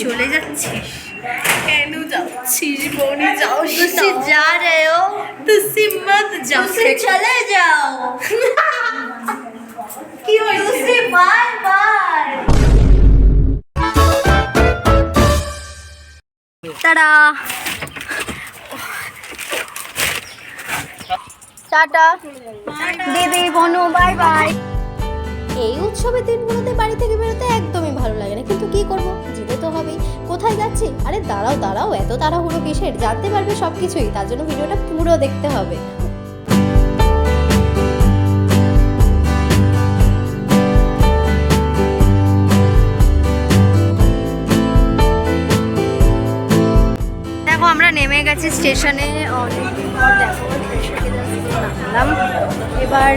চলে যাচ্ছিস? কেন যাচ্ছিস বোনি? যাও তুই যা রে ও। তুই মত যাও তুই চলে যাও। কি হয়েছে? তুই বাই বাই। টাটা। টাটা। দিদি বনু বাই বাই। এই উৎসবের দিনগুলোতে বাড়ি থেকে বেরোতে একদম ভালো লাগে না, কিন্তু কি করব? যেতে তো হবেই। কোথায় যাচ্ছি? আরে দাঁড়াও দাঁড়াও, এত তাড়াহুড়ো কিসের? জানতে পারবে সব কিছুই তার জন্য ভিডিওটা পুরো দেখতে হবে। আমরা নেমে গেছি স্টেশনে এবার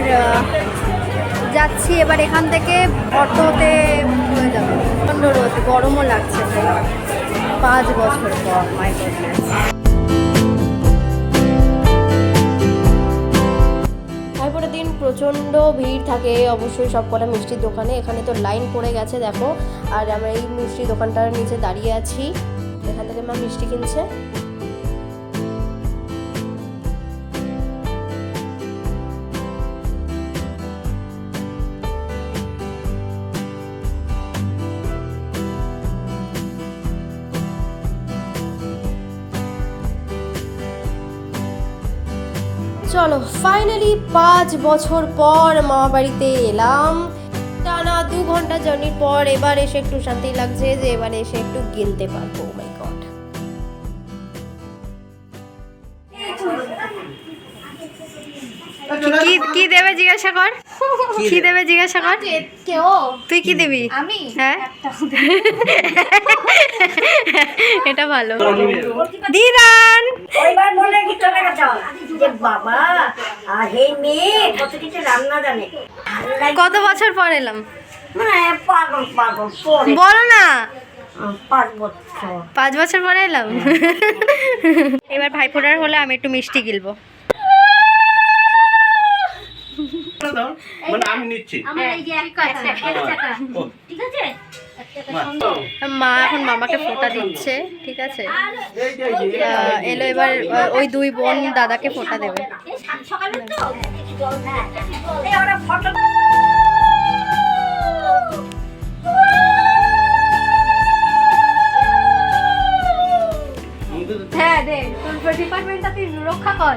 যাচ্ছি, এবার এখান থেকে অটোতে হয়ে যাবে। রোদ, গরমও লাগছে পাঁচ বছর পর দিন প্রচণ্ড ভিড় থাকে, অবশ্যই সব কটা মিষ্টির দোকানে। এখানে তো লাইন পড়ে গেছে, দেখো। আর আমরা এই মিষ্টির দোকানটার নিচে দাঁড়িয়ে আছি। এখান থেকে মা মিষ্টি কিনছে। চলো ফাইনালি পাঁচ বছর পর মামা বাড়িতে এলাম। টানা দু ঘণ্টা জার্নির পর এবার এসে একটু শান্তি লাগছে যে এবার এসে একটু গিনতে পারব Oh মাই গড কি কি দেবে জিজ্ঞাসা কর? কি দেবে? জিজ্ঞাসা কর? কেউ তুই কি দিবি? আমি? হ্যাঁ? এটা ভালো। দিদান! ওইবার মনে কি চলে গেছে যে বাবা আর এই মেয়ে কত কিছু রান্না জানে। কত বছর পর এলাম? মানে পাগল পাগল পরে। বলো না। পাঁচ বছর। পাঁচ বছর পরে এলাম? এবার ভাইফোঁটার হলে আমি একটু মিষ্টি গিলবো। দাও মানে আমি নিচ্ছি। ও, মা, মা এখন মামাকে ফোঁটা দিচ্ছে ঠিক আছে? এই যে, এই যে, আহ, এলো এবার ওই দুই বোন দাদাকে ফোঁটা দেবে। হ্যাঁ দে তোর ডিপার্টমেন্টটা তুই রক্ষা কর।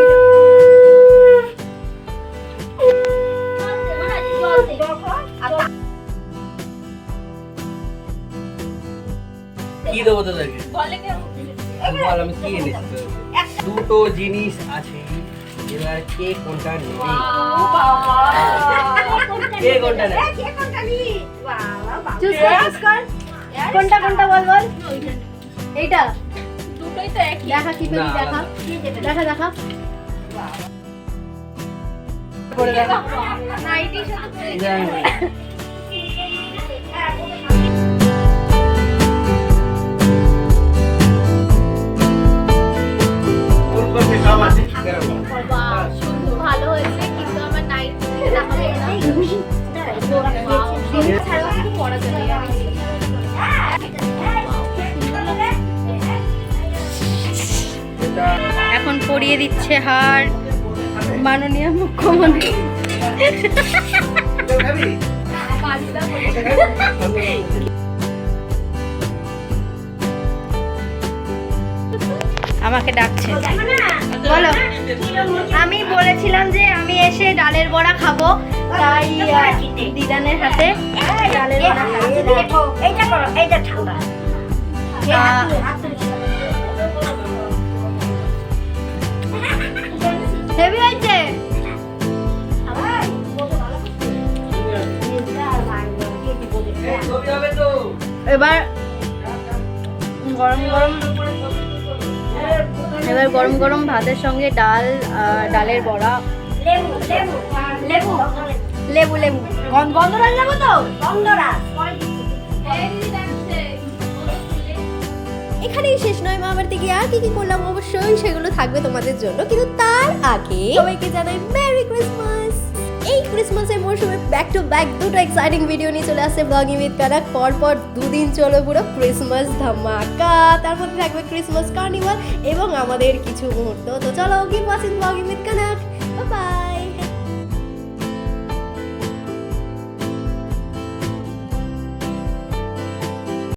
কি দেবো তোদেরকে? বল আমি কি এনেছি? দুটো জিনিস আছে। এবার কে কোনটা নেবে? কে কোনটা নেবে? কোনটা কোনটা বল বল। এইটা দেখা কি পেলি দেখা। দেখা দেখা। ওর এখন পরিয়ে দিচ্ছে হার। মাননীয় মুখ্যমন্ত্রী। আমাকে ডাকছে। বলো, আমি বলেছিলাম যে আমি এসে ডালের বড়া খাব। তাই দিদানের হাতে ডালের বড়া খাইয়ে দিই। এইটা করো এইটা ঠান্ডা হেভি হয়েছে। ছবি হবে তো। এবার গরম গরম এবার গরম গরম গরম ভাতের সঙ্গে ডাল ডালের বড়া। লেবু লেবু। লেবু। লেবু লেবু। গন্ধ গন্ধরাজ যাব তো? এখানেই শেষ নয়, মা। গিয়ে আর কি কি করলাম? অবশ্যই সেগুলো থাকবে তোমাদের জন্য। কিন্তু তার আগে সবাইকে জানাই মেরি ক্রিসমাস এই ক্রিসমাসের মরশুমে ব্যাক টু ব্যাক দুটো এক্সাইটিং ভিডিও নিয়ে চলে আসছে ব্লগিং উইথ কানাক পর পর দুদিন চলো পুরো ক্রিসমাস ধামাকা। তার মধ্যে থাকবে ক্রিসমাস কার্নিভাল এবং আমাদের কিছু মুহূর্ত। তো চলো কি ওয়াচিং ব্লগিং উইথ কানাক বাই